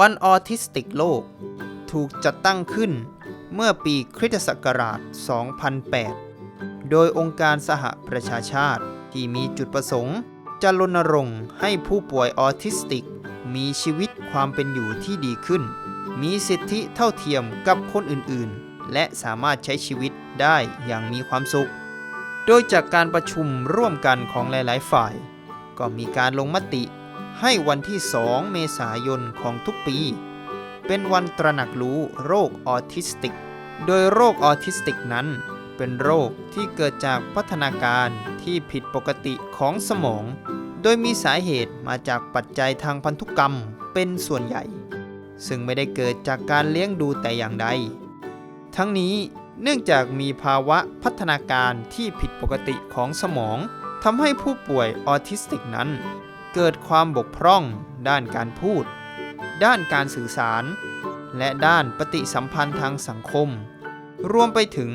วันออทิสติกโลก ถูกจัดตั้งขึ้นเมื่อปีคริสตศักราช 2008 โดยองค์การสหประชาชาติที่มีจุดประสงค์ จะรณรงค์ให้ผู้ป่วยออทิสติก มีชีวิตความเป็นอยู่ที่ดีขึ้น มีสิทธิเท่าเทียมกับคนอื่นๆ และสามารถใช้ชีวิตได้อย่างมีความสุข โดยจากการประชุมร่วมกันของหลาย ๆ ฝ่าย ก็มีการลงมติ ให้วันที่ 2 เมษายนของทุกปี เป็นวันตระหนักรู้โรคออทิสติก โดยโรคออทิสติกนั้น เป็นโรคที่เกิดจากพัฒนาการที่ผิดปกติของสมอง โดยมีสาเหตุมาจากปัจจัยทางพันธุกรรมเป็นส่วนใหญ่ ซึ่งไม่ได้เกิดจากการเลี้ยงดูแต่อย่างใด ทั้งนี้เนื่องจากมีภาวะพัฒนาการที่ผิดปกติของสมองทำให้ผู้ป่วยออทิสติกนั้น เกิดความบกพร่อง ด้านการพูด ด้านการสื่อสาร และด้านปฏิสัมพันธ์ทางสังคม รวมไปถึง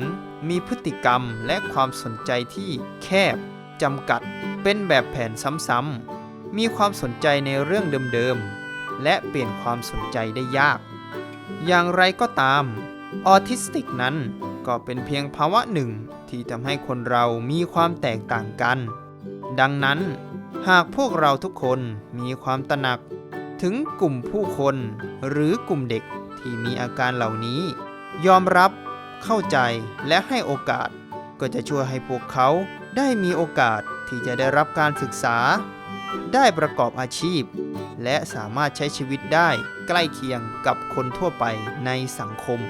มีพฤติกรรมและความสนใจที่แคบจำกัดเป็นแบบแผนซ้ำๆ มีความสนใจในเรื่องเดิมๆ และเปลี่ยนความสนใจได้ยาก อย่างไรก็ตาม ออทิสติกนั้นก็เป็นเพียงภาวะหนึ่งที่ทำให้คนเรามีความแตกต่างกัน ดังนั้น หากพวกเราทุกคนมีความตระหนักถึงกลุ่มผู้คนหรือกลุ่มเด็กที่มีอาการเหล่านี้ ยอมรับเข้าใจและให้โอกาส ก็จะช่วยให้พวกเขาได้มีโอกาสที่จะได้รับการศึกษา ได้ประกอบอาชีพ และสามารถใช้ชีวิตได้ใกล้เคียงกับคนทั่วไปในสังคม